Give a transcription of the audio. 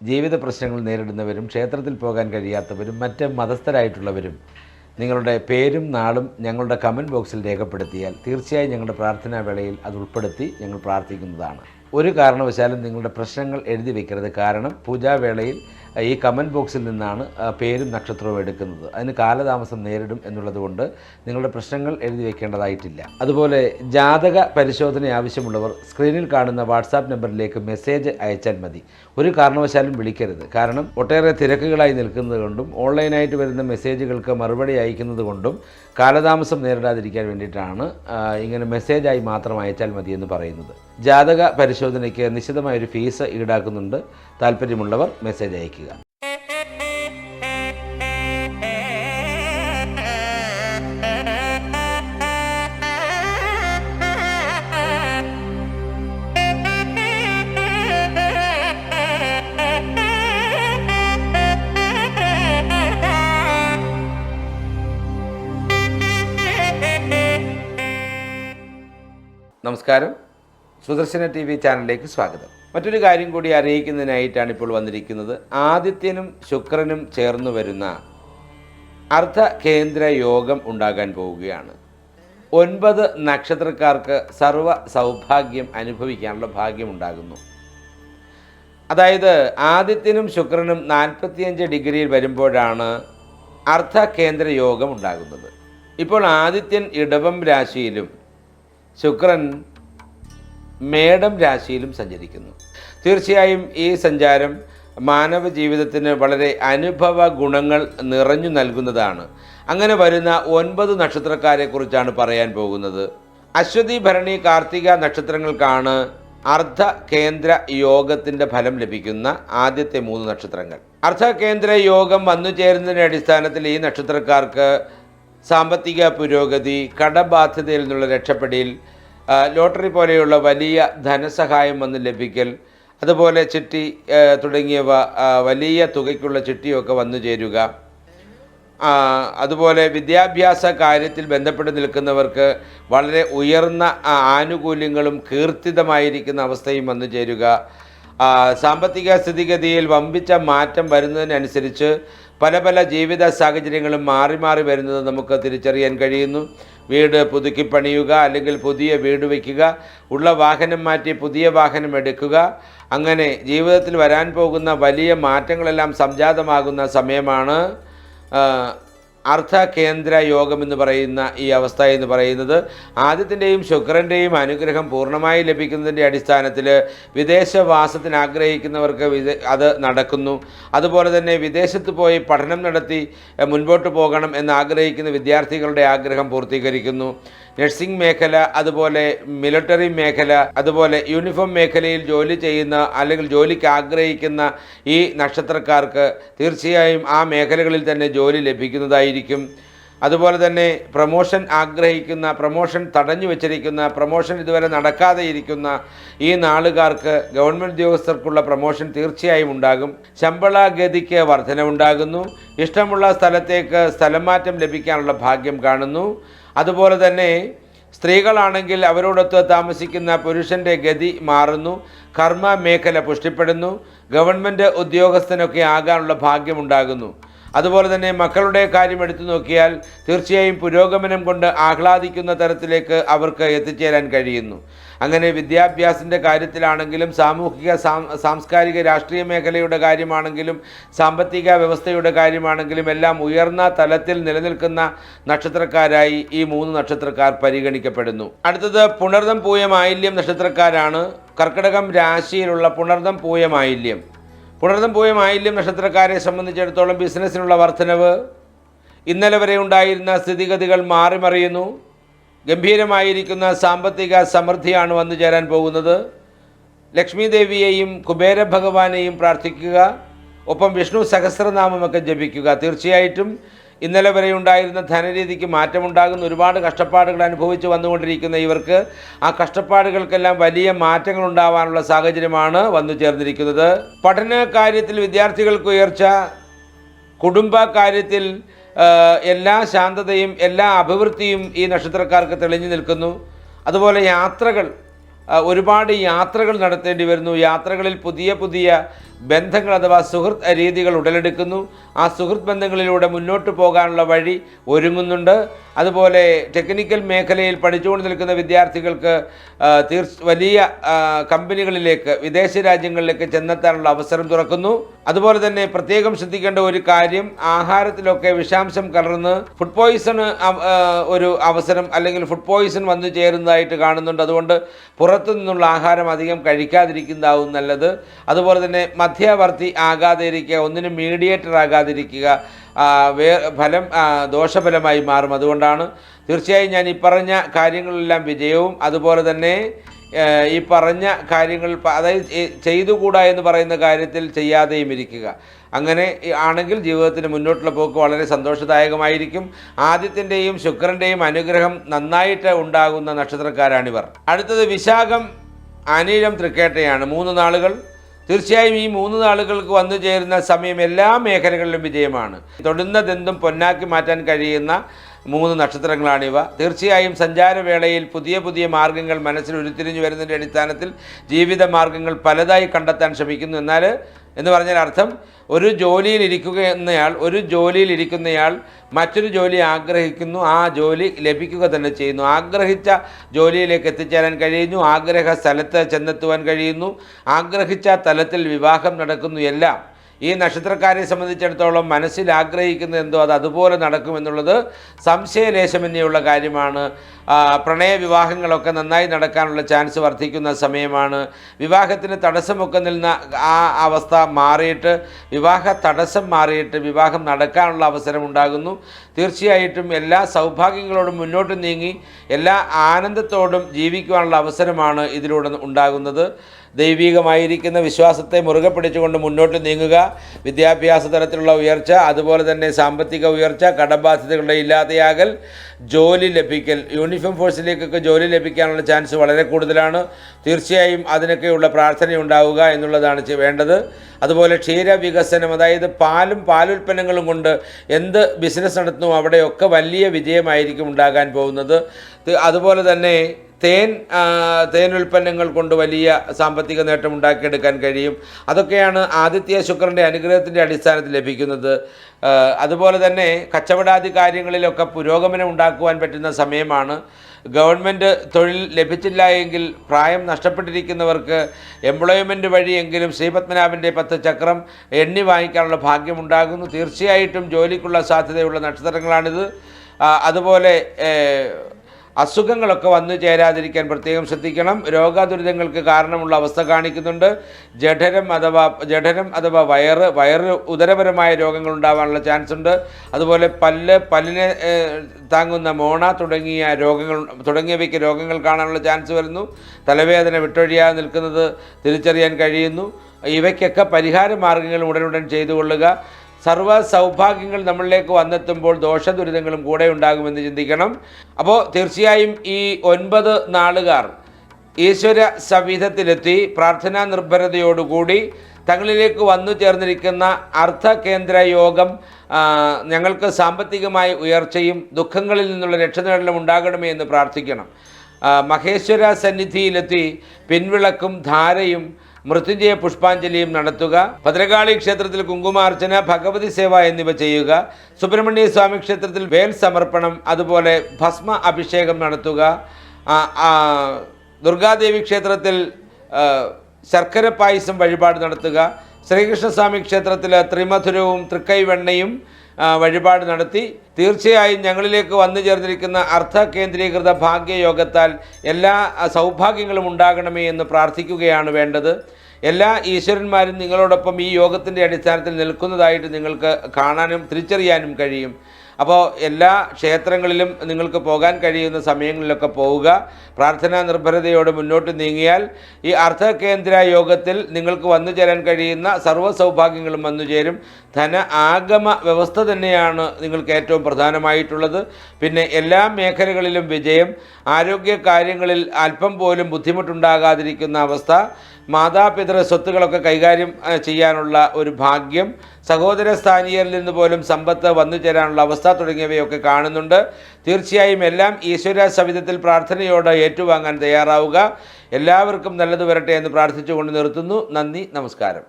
ജീവിത പ്രശ്നങ്ങൾ നേരിടുന്നവരും ക്ഷേത്രത്തിൽ പോകാൻ കഴിയാത്തവരും മറ്റ് മതസ്ഥരായിട്ടുള്ളവരും നിങ്ങളുടെ പേരും നാളും ഞങ്ങളുടെ കമന്റ് ബോക്സിൽ രേഖപ്പെടുത്തിയാൽ തീർച്ചയായും ഞങ്ങളുടെ പ്രാർത്ഥനാ വേളയിൽ അത് ഉൾപ്പെടുത്തി ഞങ്ങൾ പ്രാർത്ഥിക്കുന്നതാണ്. ഒരു കാരണവശാലും നിങ്ങളുടെ പ്രശ്നങ്ങൾ എഴുതി വയ്ക്കരുത് കാരണം പൂജാവേളയിൽ ഈ കമന്റ് ബോക്സിൽ നിന്നാണ് പേരും നക്ഷത്രവും എടുക്കുന്നത്. അതിന് കാലതാമസം നേരിടും എന്നുള്ളതുകൊണ്ട് നിങ്ങളുടെ പ്രശ്നങ്ങൾ എഴുതി വെക്കേണ്ടതായിട്ടില്ല. അതുപോലെ ജാതക പരിശോധന ആവശ്യമുള്ളവർ സ്ക്രീനിൽ കാണുന്ന വാട്സാപ്പ് നമ്പറിലേക്ക് മെസ്സേജ് അയച്ചാൽ മതി. ഒരു കാരണവശാലും വിളിക്കരുത്. കാരണം ഒട്ടേറെ തിരക്കുകളായി നിൽക്കുന്നത് കൊണ്ടും ഓൺലൈനായിട്ട് വരുന്ന മെസ്സേജുകൾക്ക് മറുപടി അയക്കുന്നത് കൊണ്ടും കാലതാമസം നേരിടാതിരിക്കാൻ വേണ്ടിയിട്ടാണ് ഇങ്ങനെ മെസ്സേജായി മാത്രം അയച്ചാൽ മതി എന്ന് പറയുന്നത്. ജാതക പരിശോധനയ്ക്ക് നിശ്ചിതമായൊരു ഫീസ് ഈടാക്കുന്നുണ്ട്. താല്പര്യമുള്ളവർ മെസ്സേജ് അയയ്ക്കുക. നമസ്കാരം. സുദർശന ടി വി ചാനലിലേക്ക് സ്വാഗതം. മറ്റൊരു കാര്യം കൂടി അറിയിക്കുന്നതിനായിട്ടാണ് ഇപ്പോൾ വന്നിരിക്കുന്നത്. ആദിത്യനും ശുക്രനും ചേർന്ന് വരുന്ന അർദ്ധ കേന്ദ്ര യോഗം ഉണ്ടാകാൻ പോവുകയാണ്. ഒൻപത് നക്ഷത്രക്കാർക്ക് സർവ സൗഭാഗ്യം അനുഭവിക്കാനുള്ള ഭാഗ്യമുണ്ടാകുന്നു. അതായത് ആദിത്യനും ശുക്രനും നാൽപ്പത്തിയഞ്ച് ഡിഗ്രിയിൽ വരുമ്പോഴാണ് അർദ്ധ കേന്ദ്ര യോഗം ഉണ്ടാകുന്നത്. ഇപ്പോൾ ആദിത്യൻ ഇടവം രാശിയിലും ശുക്രൻ മേടം രാശിയിലും സഞ്ചരിക്കുന്നു. തീർച്ചയായും ഈ സഞ്ചാരം മാനവ ജീവിതത്തിന് വളരെ അനുഭവ ഗുണങ്ങൾ നിറഞ്ഞു നൽകുന്നതാണ്. അങ്ങനെ വരുന്ന ഒൻപത് നക്ഷത്രക്കാരെക്കുറിച്ചാണ് പറയാൻ പോകുന്നത്. അശ്വതി ഭരണി കാർത്തിക നക്ഷത്രങ്ങൾക്കാണ് അർദ്ധ കേന്ദ്ര യോഗത്തിന്റെ ഫലം ലഭിക്കുന്ന ആദ്യത്തെ മൂന്ന് നക്ഷത്രങ്ങൾ. അർദ്ധ കേന്ദ്ര യോഗം വന്നു ചേരുന്നതിന്റെ അടിസ്ഥാനത്തിൽ ഈ നക്ഷത്രക്കാർക്ക് സാമ്പത്തിക പുരോഗതി കടബാധ്യതയിൽ നിന്നുള്ള രക്ഷപ്പെടൽ ലോട്ടറി പോലെയുള്ള വലിയ ധനസഹായം വന്ന് ലഭിക്കൽ അതുപോലെ ചിട്ടി തുടങ്ങിയവ വലിയ തുകയ്ക്കുള്ള ചിട്ടിയൊക്കെ വന്നു ചേരുക. അതുപോലെ വിദ്യാഭ്യാസ കാര്യത്തിൽ ബന്ധപ്പെട്ട് നിൽക്കുന്നവർക്ക് വളരെ ഉയർന്ന ആനുകൂല്യങ്ങളും കീർത്തിതമായിരിക്കുന്ന അവസ്ഥയും വന്നു ചേരുക. സാമ്പത്തിക സ്ഥിതിഗതിയിൽ വമ്പിച്ച മാറ്റം വരുന്നതിനനുസരിച്ച് പല പല ജീവിത സാഹചര്യങ്ങളും മാറി മാറി വരുന്നത് നമുക്ക് തിരിച്ചറിയാൻ കഴിയുന്നു. വീട് പുതുക്കി പണിയുക അല്ലെങ്കിൽ പുതിയ വീട് വയ്ക്കുക ഉള്ള വാഹനം മാറ്റി പുതിയ വാഹനം എടുക്കുക അങ്ങനെ ജീവിതത്തിൽ വരാൻ പോകുന്ന വലിയ മാറ്റങ്ങളെല്ലാം സംജാതമാകുന്ന സമയമാണ് അർദ്ധ കേന്ദ്ര യോഗം എന്ന് പറയുന്ന ഈ അവസ്ഥ എന്ന് പറയുന്നത് ആദ്യത്തിന്റെയും ശുക്രന്റെയും അനുഗ്രഹം പൂർണമായി ലഭിക്കുന്നതിന്റെ അടിസ്ഥാനത്തിൽ വിദേശവാസത്തിന് ആഗ്രഹിക്കുന്നവർക്ക് അത് നടക്കുന്നു. അതുപോലെ തന്നെ വിദേശത്ത് പോയി പഠനം നടത്തി മുൻപോട്ട് പോകണം എന്ന് ആഗ്രഹിക്കുന്ന വിദ്യാർത്ഥികളുടെ ആഗ്രഹം പൂർത്തീകരിക്കുന്നു. നഴ്സിംഗ് മേഖല അതുപോലെ മിലിറ്ററി മേഖല അതുപോലെ യൂണിഫോം മേഖലയിൽ ജോലി ചെയ്യുന്ന അല്ലെങ്കിൽ ജോലിക്ക് ആഗ്രഹിക്കുന്ന ഈ നക്ഷത്രക്കാർക്ക് തീർച്ചയായും ആ മേഖലകളിൽ തന്നെ ജോലി ലഭിക്കുന്നതായിരിക്കും അതുപോലെ തന്നെ പ്രമോഷൻ ആഗ്രഹിക്കുന്ന പ്രമോഷൻ തടഞ്ഞു വെച്ചിരിക്കുന്ന പ്രമോഷൻ ഇതുവരെ നടക്കാതെ ഇരിക്കുന്ന ഈ നാളുകാർക്ക് ഗവൺമെന്റ് ഉദ്യോഗസ്ഥർക്കുള്ള പ്രമോഷൻ തീർച്ചയായും ഉണ്ടാകും. ശമ്പള ഗതിക്ക് വർധനവുണ്ടാകുന്നു. ഇഷ്ടമുള്ള സ്ഥലത്തേക്ക് സ്ഥലം മാറ്റം ലഭിക്കാനുള്ള ഭാഗ്യം കാണുന്നു. അതുപോലെ തന്നെ സ്ത്രീകളാണെങ്കിൽ അവരോടൊത്ത് താമസിക്കുന്ന പുരുഷന്റെ ഗതി മാറുന്നു. കർമ്മ മേഖല പുഷ്ടിപ്പെടുന്നു. ഗവൺമെന്റ് ഉദ്യോഗസ്ഥനൊക്കെ ആകാനുള്ള ഭാഗ്യമുണ്ടാകുന്നു അതുപോലെ തന്നെ മക്കളുടെ കാര്യം എടുത്തു നോക്കിയാൽ തീർച്ചയായും പുരോഗമനം കൊണ്ട് ആഹ്ലാദിക്കുന്ന തരത്തിലേക്ക് അവർക്ക് എത്തിച്ചേരാൻ കഴിയുന്നു. അങ്ങനെ വിദ്യാഭ്യാസത്തിന്റെ കാര്യത്തിലാണെങ്കിലും സാമൂഹിക സാംസ്കാരിക രാഷ്ട്രീയ മേഖലയുടെ കാര്യമാണെങ്കിലും സാമ്പത്തിക വ്യവസ്ഥയുടെ കാര്യമാണെങ്കിലും എല്ലാം ഉയർന്ന തലത്തിൽ നിലനിൽക്കുന്ന നക്ഷത്രക്കാരായി ഈ മൂന്ന് നക്ഷത്രക്കാർ പരിഗണിക്കപ്പെടുന്നു. അടുത്തത് പുണർദം പൂയ പൂയമായില്യം നക്ഷത്രക്കാരാണ്. കർക്കിടകം രാശിയിലുള്ള പുണർദം പൂയമായില്യം പോയ മാലിന്യം നക്ഷത്രക്കാരെ സംബന്ധിച്ചിടത്തോളം ബിസിനസ്സിനുള്ള വർധനവ്. ഇന്നലെ വരെ ഉണ്ടായിരുന്ന സ്ഥിതിഗതികൾ മാറിമറിയുന്നു. ഗംഭീരമായിരിക്കുന്ന സാമ്പത്തിക സമൃദ്ധിയാണ് വന്നു ചേരാൻ പോകുന്നത്. ലക്ഷ്മി ദേവിയെയും കുബേര ഭഗവാനെയും പ്രാർത്ഥിക്കുക. ഒപ്പം വിഷ്ണു സഹസ്രനാമമൊക്കെ ജപിക്കുക. തീർച്ചയായിട്ടും ഇന്നലെ വരെ ഉണ്ടായിരുന്ന ധനരീതിക്ക് മാറ്റമുണ്ടാകുന്ന ഒരുപാട് കഷ്ടപ്പാടുകൾ അനുഭവിച്ച് വന്നുകൊണ്ടിരിക്കുന്ന ഇവർക്ക് ആ കഷ്ടപ്പാടുകൾക്കെല്ലാം വലിയ മാറ്റങ്ങൾ ഉണ്ടാവാനുള്ള സാഹചര്യമാണ് വന്നു ചേർന്നിരിക്കുന്നത്. പഠന കാര്യത്തിൽ വിദ്യാർത്ഥികൾക്ക് ഉയർച്ച കുടുംബ കാര്യത്തിൽ എല്ലാ ശാന്തതയും എല്ലാ അഭിവൃദ്ധിയും ഈ നക്ഷത്രക്കാർക്ക് തെളിഞ്ഞു നിൽക്കുന്നു. അതുപോലെ യാത്രകൾ ഒരുപാട് യാത്രകൾ നടത്തേണ്ടി വരുന്നു. യാത്രകളിൽ പുതിയ പുതിയ ബന്ധങ്ങൾ അഥവാ സുഹൃത്ത് രീതികൾ ഉടലെടുക്കുന്നു. ആ സുഹൃത്ത് ബന്ധങ്ങളിലൂടെ മുന്നോട്ട് പോകാനുള്ള വഴി ഒരുങ്ങുന്നുണ്ട്. അതുപോലെ ടെക്നിക്കൽ മേഖലയിൽ പഠിച്ചുകൊണ്ട് നിൽക്കുന്ന വിദ്യാർത്ഥികൾക്ക് തീർച്ച വലിയ കമ്പനികളിലേക്ക് വിദേശ രാജ്യങ്ങളിലേക്ക് ചെന്നെത്താനുള്ള അവസരം തുറക്കുന്നു. അതുപോലെ തന്നെ പ്രത്യേകം ശ്രദ്ധിക്കേണ്ട ഒരു കാര്യം ആഹാരത്തിലൊക്കെ വിഷാംശം കലർന്ന് ഫുഡ് പോയിസൺ ഒരു അവസരം അല്ലെങ്കിൽ ഫുഡ് പോയിസൺ വന്നു ചേരുന്നതായിട്ട് കാണുന്നുണ്ട്. അതുകൊണ്ട് പുറത്തു നിന്നുള്ള ആഹാരം അധികം കഴിക്കാതിരിക്കുന്നതാവും നല്ലത്. അതുപോലെ തന്നെ മധ്യവർത്തി ആകാതെ ഇരിക്കുക ഒന്നിനും മീഡിയേറ്റർ ആകാതിരിക്കുക വേ ഫലം ദോഷഫലമായി മാറും. അതുകൊണ്ടാണ് തീർച്ചയായും ഞാൻ ഈ പറഞ്ഞ കാര്യങ്ങളെല്ലാം വിജയവും അതുപോലെ തന്നെ ഈ പറഞ്ഞ കാര്യങ്ങൾ അതായത് ചെയ്തുകൂടാ എന്ന് പറയുന്ന കാര്യത്തിൽ ചെയ്യാതെയും ഇരിക്കുക. അങ്ങനെ ആണെങ്കിൽ ജീവിതത്തിന് മുന്നോട്ടുള്ള പോക്ക് വളരെ സന്തോഷദായകമായിരിക്കും. ആദ്യത്തിന്റെയും ശുക്രന്റെയും അനുഗ്രഹം നന്നായിട്ട് ഉണ്ടാകുന്ന നക്ഷത്രക്കാരാണിവർ. അടുത്തത് വിശാഖം അനിഴം തൃക്കേട്ടയാണ്. മൂന്ന് നാളുകൾ തീർച്ചയായും ഈ മൂന്ന് നാളുകൾക്ക് വന്നു ചേരുന്ന സമയം എല്ലാ മേഖലകളിലും വിജയമാണ്. തൊടുന്നതെന്തും പൊന്നാക്കി മാറ്റാൻ കഴിയുന്ന മൂന്ന് നക്ഷത്രങ്ങളാണിവ. തീർച്ചയായും സഞ്ചാരവേളയിൽ പുതിയ പുതിയ മാർഗങ്ങൾ മനസ്സിൽ ഉരുത്തിരിഞ്ഞു വരുന്നതിന്റെ അടിസ്ഥാനത്തിൽ ജീവിത മാർഗങ്ങൾ പലതായി കണ്ടെത്താൻ ശ്രമിക്കുന്നു. എന്നാൽ എന്ന് പറഞ്ഞാൽ അർത്ഥം ഒരു ജോലിയിൽ ഇരിക്കുക എന്നയാൾ ഒരു ജോലിയിൽ ഇരിക്കുന്നയാൾ മറ്റൊരു ജോലി ആഗ്രഹിക്കുന്നു ആ ജോലി ലഭിക്കുക തന്നെ ചെയ്യുന്നു. ആഗ്രഹിച്ച ജോലിയിലേക്ക് എത്തിച്ചേരാൻ കഴിയുന്നു ആഗ്രഹ സ്ഥലത്ത് ചെന്നെത്തുവാൻ കഴിയുന്നു ആഗ്രഹിച്ച തലത്തിൽ വിവാഹം നടക്കുന്നു എല്ലാം. ഈ നക്ഷത്രക്കാരെ സംബന്ധിച്ചിടത്തോളം മനസ്സിൽ ആഗ്രഹിക്കുന്ന എന്തോ അത് അതുപോലെ നടക്കുമെന്നുള്ളത് സംശയലേശമന്യുള്ള കാര്യമാണ്. പ്രണയ വിവാഹങ്ങളൊക്കെ നന്നായി നടക്കാനുള്ള ചാൻസ് വർദ്ധിക്കുന്ന സമയമാണ്. വിവാഹത്തിന് തടസ്സമൊക്കെ നിന്ന ആ അവസ്ഥ മാറിയിട്ട് വിവാഹ തടസ്സം മാറിയിട്ട് വിവാഹം നടക്കാനുള്ള അവസരം ഉണ്ടാകുന്നു. തീർച്ചയായിട്ടും എല്ലാ സൗഭാഗ്യങ്ങളോടും മുന്നോട്ട് നീങ്ങി എല്ലാ ആനന്ദത്തോടും ജീവിക്കുവാനുള്ള അവസരമാണ് ഇതിലൂടെ ഉണ്ടാകുന്നത്. ദൈവികമായിരിക്കുന്ന വിശ്വാസത്തെ മുറുകെ പിടിച്ചുകൊണ്ട് മുന്നോട്ട് നീങ്ങുക വിദ്യാഭ്യാസ തലത്തിലുള്ള ഉയർച്ച അതുപോലെ തന്നെ സാമ്പത്തിക ഉയർച്ച കടബാധ്യതകളുടെ ഇല്ലാതെയാകൽ ജോലി ലഭിക്കൽ യൂണിഫോം ഫോഴ്സിലേക്കൊക്കെ ജോലി ലഭിക്കാനുള്ള ചാൻസ് വളരെ കൂടുതലാണ്. തീർച്ചയായും അതിനൊക്കെയുള്ള പ്രാർത്ഥന ഉണ്ടാവുക എന്നുള്ളതാണ് വേണ്ടത്. അതുപോലെ ക്ഷീര വികസനം അതായത് പാലും പാലുൽപ്പന്നങ്ങളും കൊണ്ട് എന്ത് ബിസിനസ് നടത്തുന്നു അവിടെയൊക്കെ വലിയ വിജയമായിരിക്കും ഉണ്ടാകാൻ പോകുന്നത്. അതുപോലെ തന്നെ തേൻ തേൻ ഉൽപ്പന്നങ്ങൾ കൊണ്ട് വലിയ സാമ്പത്തിക നേട്ടം ഉണ്ടാക്കിയെടുക്കാൻ കഴിയും. അതൊക്കെയാണ് ആദിത്യ ശുക്രന്റെ അനുഗ്രഹത്തിന്റെ അടിസ്ഥാനത്തിൽ ലഭിക്കുന്നത്. അതുപോലെ തന്നെ കച്ചവടാദി കാര്യങ്ങളിലൊക്കെ പുരോഗമനം ഉണ്ടാക്കുവാൻ പറ്റുന്ന സമയമാണ്. ഗവൺമെന്റ് തൊഴിൽ ലഭിച്ചില്ല എങ്കിൽ പ്രായം നഷ്ടപ്പെട്ടിരിക്കുന്നവർക്ക് എംപ്ലോയ്മെന്റ് വഴിയെങ്കിലും ശ്രീപത്മനാഭന്റെ പത്ത് ചക്രം എണ്ണി വാങ്ങിക്കാനുള്ള ഭാഗ്യമുണ്ടാകുന്നു. തീർച്ചയായിട്ടും ജോലിക്കുള്ള സാധ്യതയുള്ള നക്ഷത്രങ്ങളാണിത്. അതുപോലെ അസുഖങ്ങളൊക്കെ വന്നു ചേരാതിരിക്കാൻ പ്രത്യേകം ശ്രദ്ധിക്കണം. രോഗദുരിതങ്ങൾക്ക് കാരണമുള്ള അവസ്ഥ കാണിക്കുന്നുണ്ട്. ജഠരം അഥവാ ജഠരം അഥവാ വയറ് വയറ് ഉദരപരമായ രോഗങ്ങൾ ഉണ്ടാവാനുള്ള ചാൻസ് ഉണ്ട്. അതുപോലെ പല്ല് പല്ലിനെ താങ്ങുന്ന മോണ തുടങ്ങിയ രോഗങ്ങൾ തുടങ്ങിയവയ്ക്ക് രോഗങ്ങൾ കാണാനുള്ള ചാൻസ് വരുന്നു. തലവേദന വിട്ടൊഴിയാതെ നിൽക്കുന്നത് തിരിച്ചറിയാൻ കഴിയുന്നു. ഇവയ്ക്കൊക്കെ പരിഹാര മാർഗങ്ങൾ ഉടനുടൻ ചെയ്തു കൊള്ളുക. സർവ സൗഭാഗ്യങ്ങൾ നമ്മളിലേക്ക് വന്നെത്തുമ്പോൾ ദോഷ ദുരിതങ്ങളും കൂടെ ഉണ്ടാകുമെന്ന് ചിന്തിക്കണം. അപ്പോൾ തീർച്ചയായും ഈ ഒൻപത് നാളുകാർ ഈശ്വര സവിധത്തിലെത്തി പ്രാർത്ഥനാ നിർഭരതയോടുകൂടി തങ്ങളിലേക്ക് വന്നു ചേർന്നിരിക്കുന്ന അർത്ഥകേന്ദ്ര യോഗം ഞങ്ങൾക്ക് സാമ്പത്തികമായ ഉയർച്ചയും ദുഃഖങ്ങളിൽ നിന്നുള്ള രക്ഷനേടലും ഉണ്ടാകണമേ എന്ന് പ്രാർത്ഥിക്കണം. മഹേശ്വര സന്നിധിയിലെത്തി പിൻവിളക്കും ധാരയും മൃത്യുഞ്ജയ പുഷ്പാഞ്ജലിയും നടത്തുക. ഭദ്രകാളി ക്ഷേത്രത്തിൽ കുങ്കുമാർച്ചന ഭഗവതി സേവ എന്നിവ ചെയ്യുക. സുബ്രഹ്മണ്യ സ്വാമി ക്ഷേത്രത്തിൽ വേൽ സമർപ്പണം അതുപോലെ ഭസ്മ അഭിഷേകം നടത്തുക. ദുർഗാദേവി ക്ഷേത്രത്തിൽ ശർക്കര പായസം വഴിപാട് നടത്തുക. ശ്രീകൃഷ്ണസ്വാമി ക്ഷേത്രത്തിൽ ത്രിമധുരവും തൃക്കൈവെണ്ണയും വഴിപാട് നടത്തി. തീർച്ചയായും ഞങ്ങളിലേക്ക് വന്നു ചേർന്നിരിക്കുന്ന അർത്ഥ കേന്ദ്രീകൃത ഭാഗ്യയോഗത്താൽ എല്ലാ സൗഭാഗ്യങ്ങളും ഉണ്ടാകണമേ എന്ന് പ്രാർത്ഥിക്കുകയാണ് വേണ്ടത്. എല്ലാ ഈശ്വരന്മാരും നിങ്ങളോടൊപ്പം ഈ യോഗത്തിന്റെ അടിസ്ഥാനത്തിൽ നിൽക്കുന്നതായിട്ട് നിങ്ങൾക്ക് കാണാനും തിരിച്ചറിയാനും കഴിയും. അപ്പോൾ എല്ലാ ക്ഷേത്രങ്ങളിലും നിങ്ങൾക്ക് പോകാൻ കഴിയുന്ന സമയങ്ങളിലൊക്കെ പോവുക. പ്രാർത്ഥനാ നിർഭരതയോടെ മുന്നോട്ട് നീങ്ങിയാൽ ഈ അർത്ഥകേന്ദ്ര യോഗത്തിൽ നിങ്ങൾക്ക് വന്നു ചേരാൻ കഴിയുന്ന സർവ സൗഭാഗ്യങ്ങളും വന്നു ചേരും. ധന ആഗമ വ്യവസ്ഥ തന്നെയാണ് നിങ്ങൾക്ക് ഏറ്റവും പ്രധാനമായിട്ടുള്ളത്. പിന്നെ എല്ലാ മേഖലകളിലും വിജയം ആരോഗ്യ കാര്യങ്ങളിൽ അല്പം പോലും ബുദ്ധിമുട്ടുണ്ടാകാതിരിക്കുന്ന അവസ്ഥ മാതാപിതൃ സ്വത്തുകളൊക്കെ കൈകാര്യം ചെയ്യാനുള്ള ഒരു ഭാഗ്യം സഹോദര സ്ഥാനീയരിൽ നിന്ന് പോലും സമ്പത്ത് വന്നു ചേരാനുള്ള അവസ്ഥ തുടങ്ങിയവയൊക്കെ കാണുന്നുണ്ട്. തീർച്ചയായും എല്ലാം ഈശ്വര സവിധത്തിൽ പ്രാർത്ഥനയോടെ ഏറ്റുവാങ്ങാൻ തയ്യാറാവുക. എല്ലാവർക്കും നല്ലത് വരട്ടെ എന്ന് പ്രാർത്ഥിച്ചുകൊണ്ട് നിർത്തുന്നു. നന്ദി നമസ്കാരം.